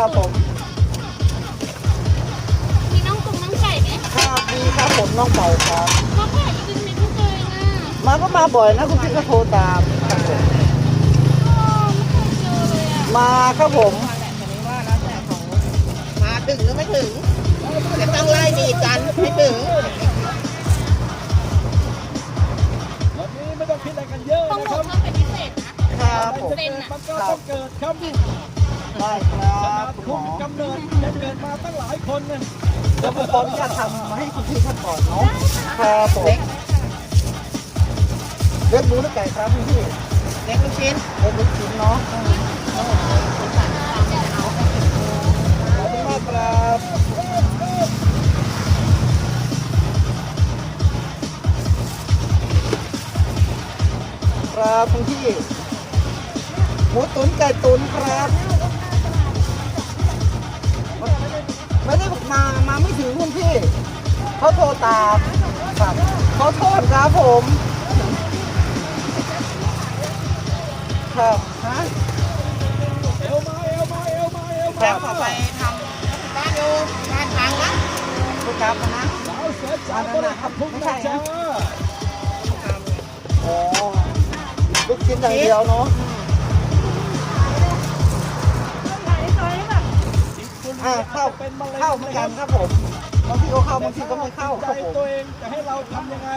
ครับผมมีน้องตุงน้องไก่ไหมครับดีครับผมน้องเป่าครับเขาขายอยู่ในทุกเลยนะมาก็มาบ่อยนะคุณพี่ก็โทรตามครับผมอ๋อไม่เคยเจอเลยอะมาครับผมมาถึงหรือไม่ถึงจะต้องไล่ดีดกันไม่ถึงวันนี้ไม่ต้องคิดอะไรกันเยอะต้องนะหคนูรับชอบเป็นพิเศษนะครับผมจะเกิดมันก็ต้องเกิดครับ ได้ครัขนาบดคุณหคุมณอกำเนิดยังเกิดมาตั้งหลายคนนะเดี๋ยวผมขออนุญาตทำมาให้คุณพี่ขั้นก่อนเนาะครับผมเลือกหมูหรือไก่ครับคุณพี่เล็กลูกชิ้นเลือกลูกชิ้นเนาะขอบคุณมากครับครับคุณพี่หมูตุ๋นไก่ตุ๋นครับ ไม่ได้มามาไม่ถึงคุณพี่เขาโทรตามครับขอโทษครับผมครับฮะเอวมาเอวมาเอวมาเอวครัมาบขอไปทำบ้านอยู่บ้านทางนะลูกครับนะสาวเสือจ๋าก็ได้ทำทุกนะจ๊ะโอ้ลูกชิ้นอย่างเดียวเนาะ อ่าเข้าเป็นมะเร็งเข้าเหมือนกันครับผมบางทีก็เข้าบางทีก็ไม่เข้าคใจรับผมตัวเองจะให้เราทำยังไง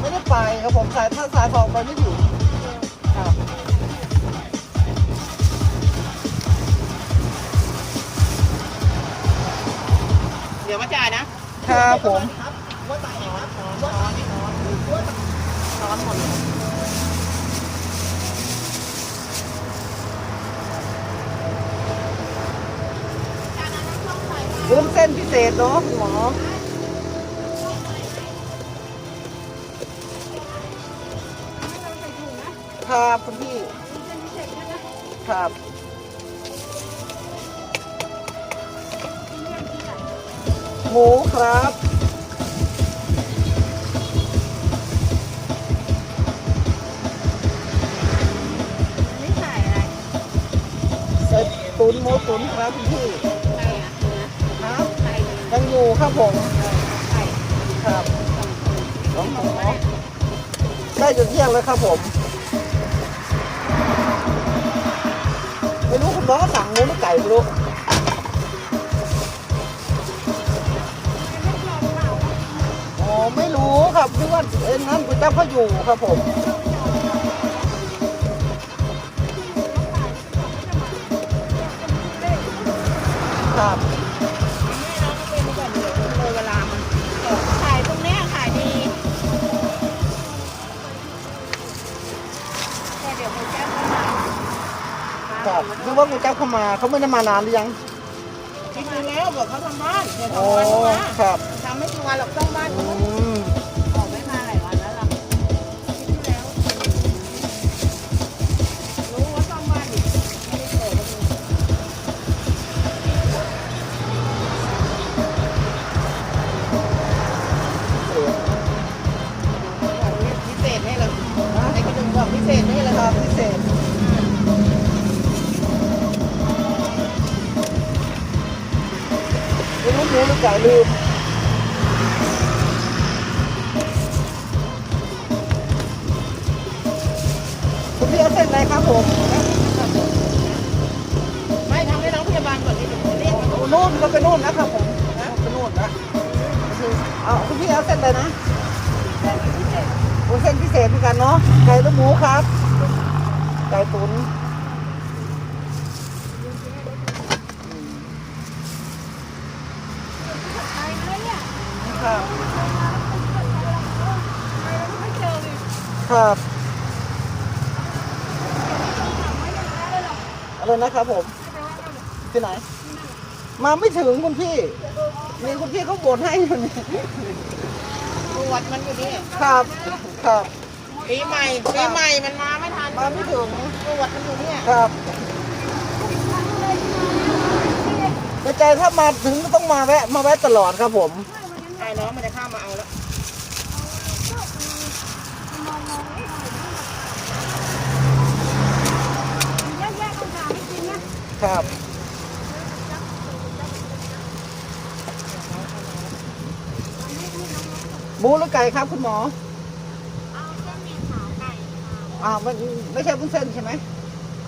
ไม่ได้ไปครับผมสายถ้าสายทองไปไม่ถึงครับเดี๋ยวมาจ่ายนะครับผมวุ้ ส้นพิเศษเนาะคุณหมอครับคุณพี่ ครับหมูครับ ครับผมไก่ครับสองถุงเนาะได้จนเที่ยงแล้วครับผมไม่รู้คุณหมอสั่งหมูหรือไก่ไม่รู้อ๋อไม่รู้ครับนึกว่าเอ็นนั้นคุณเจ้าเขาอยู่ครับผม ครับนึกว่าคุณเจ้าเข้ามาเขาไม่ได้มานานหรือยังคิดดูแล้วบอกเขาทำบ้านเดี๋ยวอ๋อทำบ้านเขามาครับ ทำไม่กี่วันหรอกต้องบ้านอืเขามออกไม่มาหลายวันแล้วล่ะคิดดูแล้ว รู้ว่าต้องบ้านอยู่ไม่ได้เปิดก็มีพิเศษให้เราไอ้กระดุมบอกพิเศษให้เราครับพิ รู้หมูหรือไก่ลืมคุณพี่เอาเส้นอะไรครับผมไม่ทำให้น้องพยาบาลก่อนที่จะเรียกเขานู่นก็ไปนู่นนะครับผมนะไปนู่นนะเอาคุณพี่เอาเส้นอะไรนะโอ้เส้นพิเศษเหมือนกันเนาะไก่หรือหมูครับไก่ตุ๋น ไปนะเนี่ย ครับ ไปแล้วไม่เจอเลย ครับอะไรนะครับผม ที่ไหน มาไม่ถึงคุณพี่ มีคุณพี่เขาบ่นให้อยู่นี่ตรวจมันอยู่นี่ครับครับปีใหม่ปีใหม่มันมาไม่ทันมาไม่ถึงตรวจมันอยู่เนี่ยครับในใจถ้ามาถึงก็ต้องมาแวะมาแวะตลอดครับผมไอ้น้องมันจะเข้ามาเอาแล้ว ครับหมูหรือไก่ครับคุณหมอ เอาเส้นหมี่ขาวไก่ค่ะอ่ามันไม่ใช่วุ้นเส้นใช่ไหม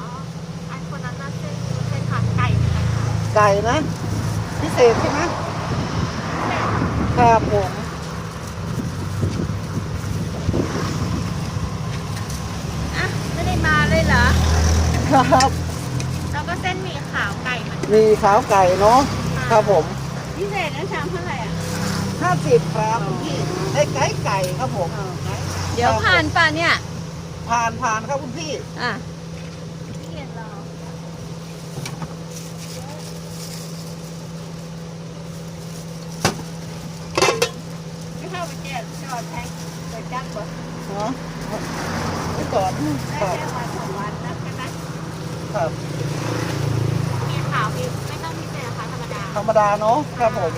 อ๋ออันคนนั้นน่ะเส้นเส้นขาดไก่เหมือนกันค่ะไก่นะ พิเศษใช่ไหมครับผม อะ ไม่ได้มาเลยเหรอ ครับ แล้วก็เส้นหมี่ขาวไก่เห มือนกันมีขาวไก่เนาะครับผมพิเศษนะชามเท่าไหร่อะห้าสิบครับคุณพี่ไอ้ไก่ไก่ครับผม เดี๋ยวผ่านป่ะเนี่ย ผ่านผ่านครับคุณพี่อะเรียนรอไม่เข้าไปเจ็ดจอดแท็กเปิดจักรบ่เนาะไม่จอดคได้รับแค่วันสองวันนะใช่ไหมครับ มีขาวมีไม่ต้องพิเศษนะคะ ธรรมดาธรรมดาเนาะครับผม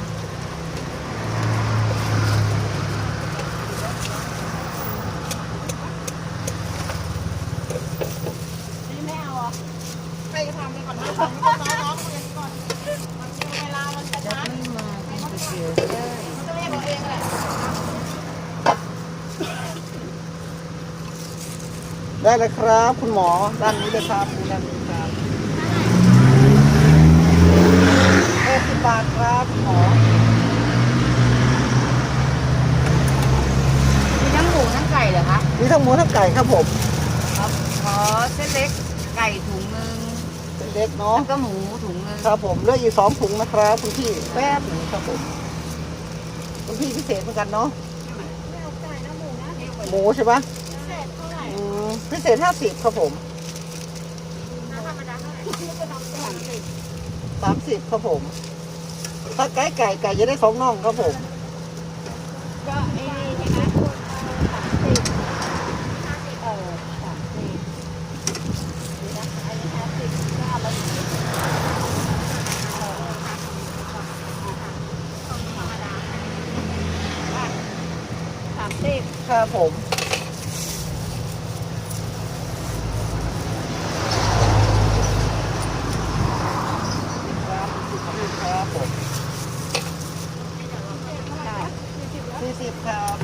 นี่ไม่เอาอะให้ทำไปก่อนนะน้องน้องเรียนก่อนมันมีเวลามันจะช้ามันจะเรียกเราเองแหละได้เลยครับ คุณหมอด้านนี้เลยครับด้านนี้ครับแค่สิ บบาทครับคุณหมอมีทั้งหมูทั้งไก่เหรอคะ มีทั้งหมูทั้งไก่ครับผมครับขอเส้นเล็กไก่ถุงนึงเป็นเล็กเนาะ แล้วก็หมูถุงนึงครับผมเหลือกอีกสองถุงนะครับคุณพี่แป๊บหนึงครับผมคุณพี่พิเศษเหมือนกันเนาะไม่เอาไก่นะหมูนะหมูใช่ปะพิเศษเท่าไหร่อืมพิเศษห้าสิบครับผมนะธรรมดาเท่าไหร่ที่ก็ทำสามสิบสามสิบครับผม ถ้าไก่ไก่ไก่จะได้สองน่องครับผมก็ไอ้นี่ใช่ไหมสามสิบห้าสิบเออสามสิบนี่นะอันนี้ห้าสิบก็เอามาอีกนิดนึงเออห้าสิบสามสิบครับผม ครับผม ใช่ สี่สิบครับ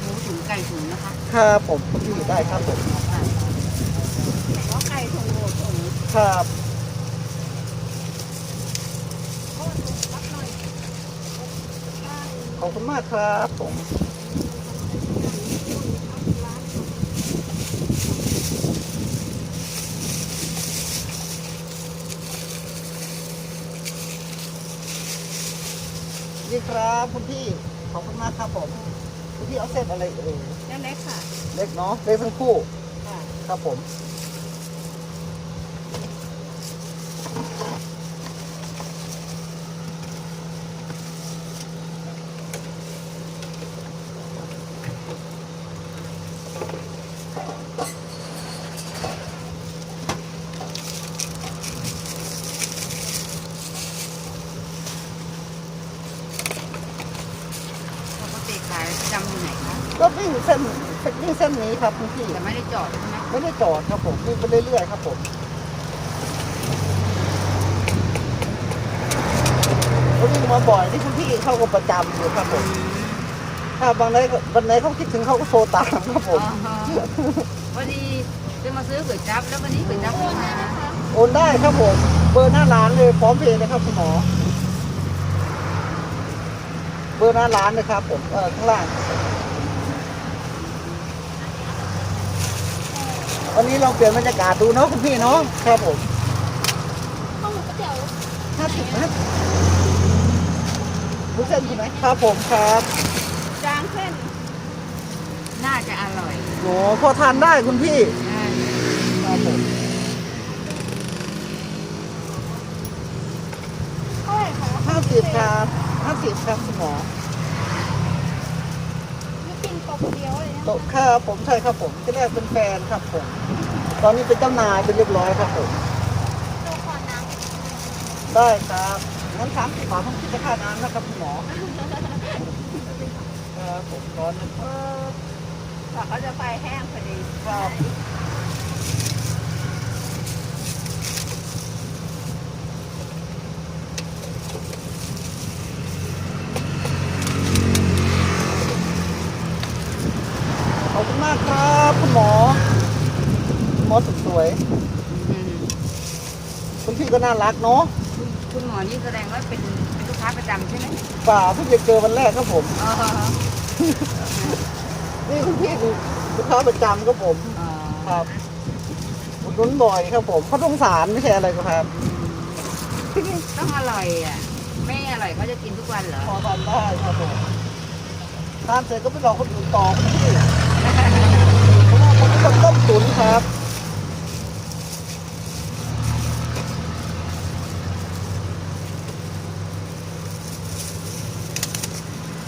หมูถุงไก่ถุงนะ ครับผมพี่ได้ครับผมก็ไก่ถุงโหดถุงครับขอบคุณมากครับผมนี่ครับคุณพี่ ขอบคุณมากครับผม คุณพี่เอาเส้นอะไรเอ่ย เล็กค่ะ เล็กเนาะเล็กทั้งคู่ค่ะ ครับผม ปกติขายประจำอยู่ไหนคะ ก็วิ่งเส้นวิ่งเส้นนี้ครับคุณพี่แต่ไม่ได้จอดใช่ไหมไม่ได้จอดครับผมวิ่งไปเรื่อยๆครับผมก็วิ่งมาบ่อยที่คุณพี่เข้าก็ประจำอยู่ครับผมถ้าบางไหนก็วันไหนเขาคิดถึงเขาก็โทรตามครับผมอ๋อพอดีจะมาซื้อก๋วยจั๊บแล้ววันนี้ก๋วยจั๊บหมดนะโอนได้ครับผม เบอร์หน้าร้านเลยพร้อมเพย์นะครับคุณหมอเบอร์หน้าร้านเลยครับผมเออข้างล่าง วันนี้ลองเปลี่ยนบรรยากาศดูเนาะคุณพี่เนาะครับผมข้าวหมูก๋วยเตี๋ยวห้าสิบนะรู้เส้นใช่ไหมครับผมครับจางเส้นน่าจะอร่อยโหพอทานได้คุณพี่ใช่ครับผมเท่าไหร่คะห้าสิบครับห้าสิบครับคุณหมอ นี่กินตกเดียวเลยนะ โต๊ะครับผมใช่ครับผมที่แรกเป็นแฟนครับผม ตอนนี้เป็นเจ้านายเป็นเรียบร้อยครับผมตัวขอน้ำได้ครับงั้นสามสิบบาทต้องคิดค่าน้ำนะครับคุณหมอครับผมร้อนนะเออกว่าเขาจะไฟแห้งพอดี ครับขอบคุณมากครับคุณหมอคุณหมอสุดส วยอืมคุณพี่ก็น่ารักเนาะคุณคุณหมอนี่แสดงว่าเป็นเป็นลูกค้าประจำใช่ไหมป่าเพิ่งจะเจอวันแรกครับผม อ๋อนี่คุณพี่คือลูกค้าประจำครับผมอ๋อครับอุดหนุนบ่อยครับผมเขาสงสารไม่ใช่อะไรครับต้องอร่อยอะ ไม่อร่อยเขาจะกินทุกวันเหรอ พอทำได้ครับผมทานเสร็จก็ไปรอคนอื่นต่อคุณพี่เพราะว่าผมเป็นคนต้มตุ๋นครับ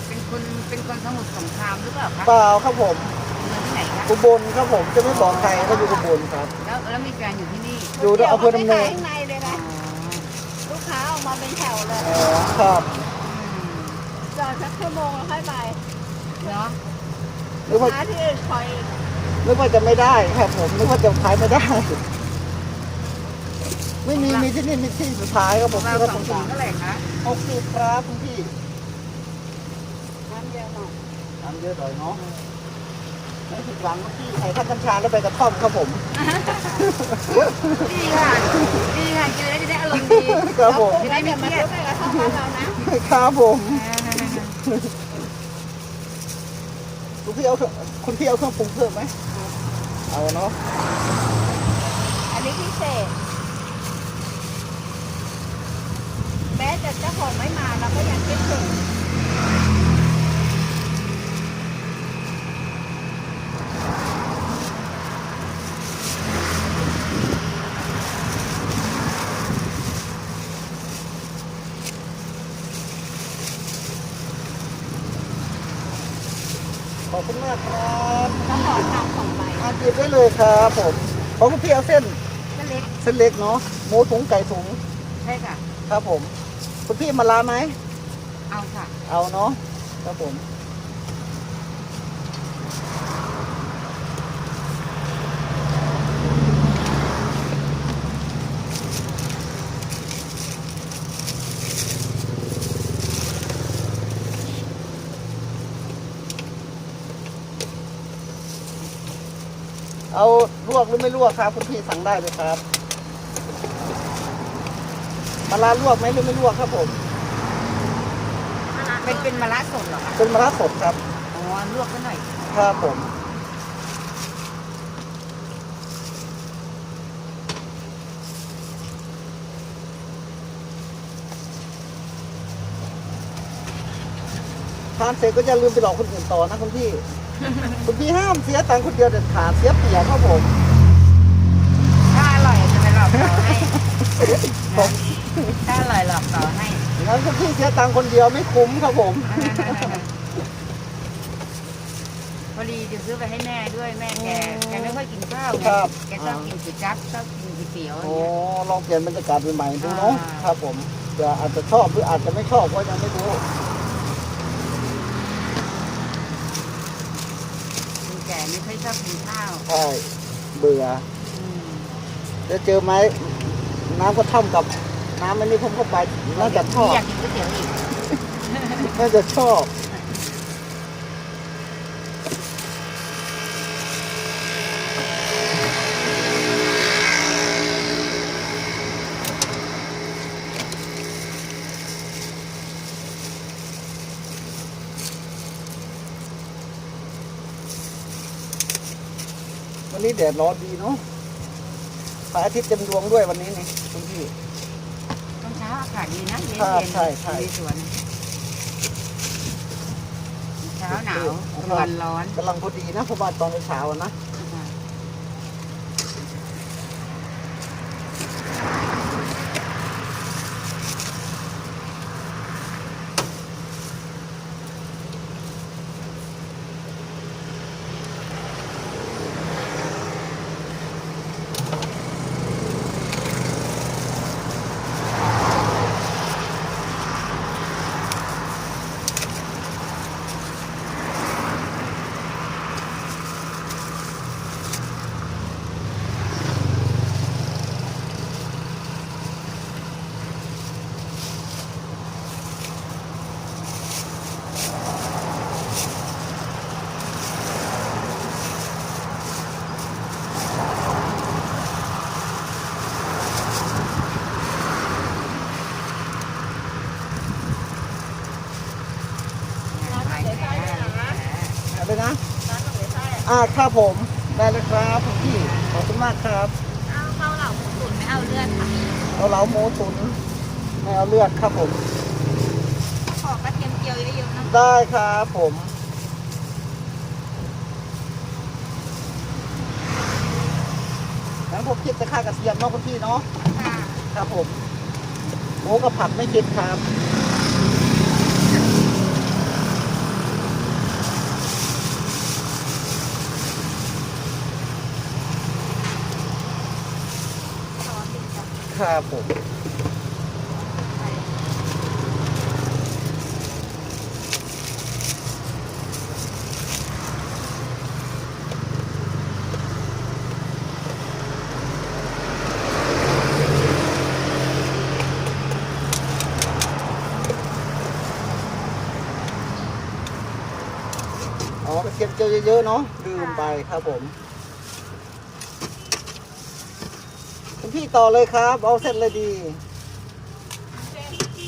เป็นคนเป็นคนสมุทรสงครามหรือเปล่าคะเปล่าครับผมเมืองที่ไหนคะอุบลครับผมจะไม่บอกใครก็อยู่อุบลครับ แล้วแล้วมีแฟนอยู่ที่นี่อยู่ที่อำเภอดำเนิน ข้างในเลยอ๋อนะลูกค้าออกมาเป็นแถวเลยอ๋อครับอืมจอดสักชั่วโมงแล้วค่อยไปเนาะนึกว่าค้าที่อื่นคอยนึกว่าจะไม่ได้ครับผมนึกว่าจะขายไม่ได้ ไม่มีมีที่นี่มีที่สุดท้ายครับผมเราที่เขาสสองงถุสางรเท่าไหร่คะหกสิบครับคุณพี่น้ำเยอะห น่อยทำเยอะหน่อยเนาะไม่ผิดหวังนะพี่ใส่ท่านกัญชาแล้วไปกระท่อมครับผม ดีค่ะ ดีค่ะกินแล้วจะได้อารมณ์ดีครับผม จะได้ไม่เครียดไปกระท่อมบ้านเรานะครับผมคุณพี่เอาเครื่องคุณพี่เอาเครื่องปรุงเพิ่มไหมเอาเนาะ อันนี้พิเศษ แม้แต่เจ้าของไม่มาเราก็ยังคิดถึง มากครับก็ขอทำของไปอาหยิบได้เลยครับผมของคุณพี่เอาเส้นก็เล็กเส้นเล็กเนาะหมูถุงไก่ถุงใช่ค่ะ ครับผม คุณพี่มาลาไหมเอาค่ะ เอาเนาะครับผม เอาลวกหรือไม่ลวกครับคุณพี่สั่งได้เลยครับมาลาลวกไหมหรือไม่ลวกครับผม เป็นเป็นมะระสดเหรอคะเป็นมะระสดครับ อ๋อลวกก็หน่อย ครับผมานเสร็จก็อย่าลืมไปหลอกคนอื่นต่อนะคุณพี่ คุณพี่ห้ามเสียตังค์คนเดียวเด็ดขาดเสียเปรียบครับผมถ้าอร่อยจะไปหลอกต่อให้ผมถ้าอร่อยหลอกต่อให้งั้นคุณพี่เสียตังค์คนเดียวไม่คุ้มครับผม พอดีจะซื้อไปให้แม่ด้วยแม่แกแกไม่ค่อยกินข้าวไงครับ แกชอบกินก๋วยจั๊บชอบกินก๋วยเตี๋ยวอย่างโอ้เงี้ย ลองเปลี่ยนบรรยากาศใหม่ๆดูเนาะอ่า ครับผมเดี๋ยวอาจจะชอบหรืออาจจะไม่ชอบก็ยังไม่รู้ คนแก่ ไม่ค่อยชอบกินข้าวใช่เบื่ออืมจะเจอไหมน้ำก็ท่อมกับน้ำอันนี้ผมเข้าไปน่าจะชอบอยากกินก๋วยเตี๋ยวอีกน่าจะชอบ แดดร้อนดีเนาะพระอาทิตย์เต็มดวงด้วยวันนี้นี่คุณพี่ ตอนเช้าอากาศดีนะเย็นครับเย็นใช่ใช่ในสวนเช้าหนาวกลางวันร้อนกำลังพอดีนะเพราะว่าตอนเช้าๆอะนะ อ อ่าครับผมได้เลยครับคุณพี่ขอบคุณมากครับเอาเกาเหลาหมูตุ๋นไม่เอาเลือดค่ะเอาเหลาหมูตุ๋นไม่เอาเลือดครับผม ขอกระเทียมเจียวเยอะๆนะได้ครับผมงั้นผมคิดจะค่ากระเทียมเนาะคุณพี่เนาะค่ะครับผมหมูกับผัดไม่คิดครับ ซอสดีจ้ะ ครับผมอ๋อกระเทียมเจียวเยอะๆเนาะลืมไปครับผมคุณพี่ ต่อเลยครับ เอาเส้นเลยดี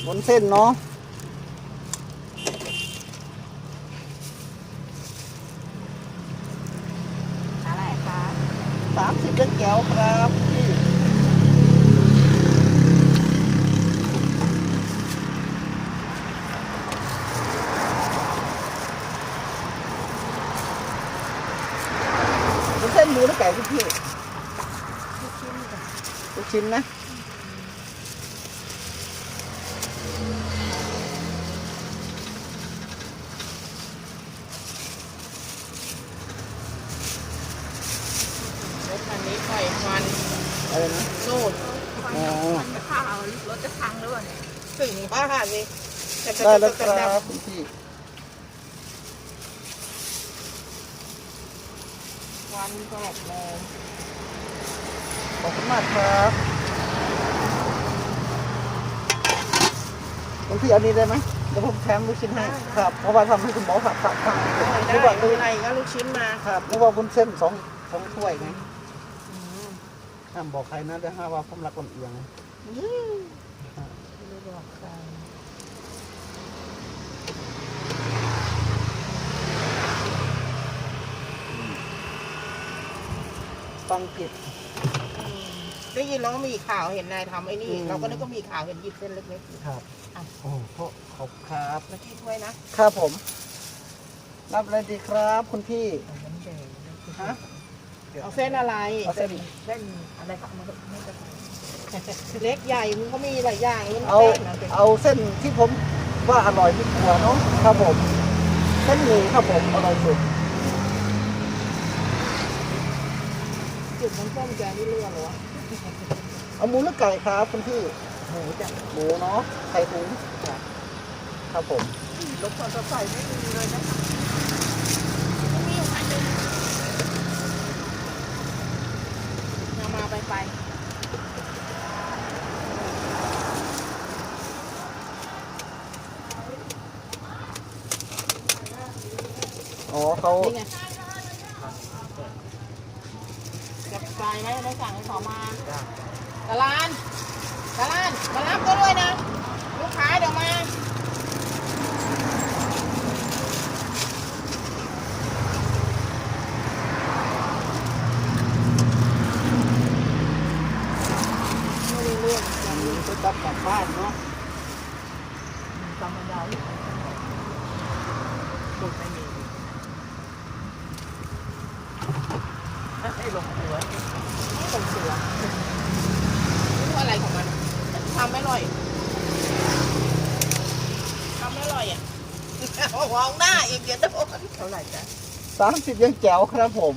บนเส้นเนาะ อะไรคะ สามสิบเล็กแก้วครับพี่บนเส้นหมูหรือไก่คุณพี่ลูกชิ้นนะ รถคันนี้ปล่อยควัน อะไรนะ นู่น อ๋อ มันจะข้าวรถจะพังหรือเปล่าเนี่ยถึงป้าค่ะสิแต่จะได้แล้วจะคจะรับคุณพี่ควันตลบเลยขอบคุณมากครับคุณพี่เอานี้ได้ไหมเดี๋ยวผมแถมลูกชิ้นให้ครับเพราะว่าทำให้คุณหมอผัดผัดผัดได้นึกว่าไม่เป็นไรก็ลูกชิ้นมาครับนึกว่าบุญเส้นสองสองถ้วยไง ห้ามบอกใครนะเดี๋ยวห้าว่าผมรักคนเอียงไม่บอกใครฟังผิดได้ยินแล้วก็มีข่าวเห็นนายทำไอ้นี่อืมเราก็นึกว่ามีข่าวเห็นหยิบเส้นเล็กๆอยู่ครับอะโอ้โหขอบครับแล้วที่ถ้วยนะครับผม รับอะไรดีครับ คุณพี่ฮะ เอาเส้นอะไรเอาเส้นเส้นอะไรครับมันไม่จะเล็กใหญ่มันก็มีหลายอย่างมันเอาเส้นนะเอาเส้นที่ผมว่าอร่อยที่หัวเนาะครับผมเส้นหมี่ครับผมอร่อยสุดจุดน้ำส้มแกนี่เลือดเหรอวะเอาหมูหรือไก่ครับคุณพี่หมูจ้ะหมูเนาะไข่ถุงครับผมรถมอเตอร์ไซค์ไม่มีเลยนะคะมีอยู่คันหนึงมามาไปไป อ๋อ เขานี่ไงจับใจไหมได้สั่งให้เขามาตลานตลานมารับก็ด้วยนะ ลูกค้าเดี๋ยวมาไม่ได้เรื่องการนี้ไปกลับกลับบ้านเนาะธรรมดาลูกสุดไม่มีให้ลงเสือให้ลงเสือไม่รู้อะไรของมันทำไม่อร่อยทำไม่อร่อยอะมองหน้าอีกเดี๋ยวโดนเท่าไหร่จ๊ะสามสิบยังแจ๋วครับผม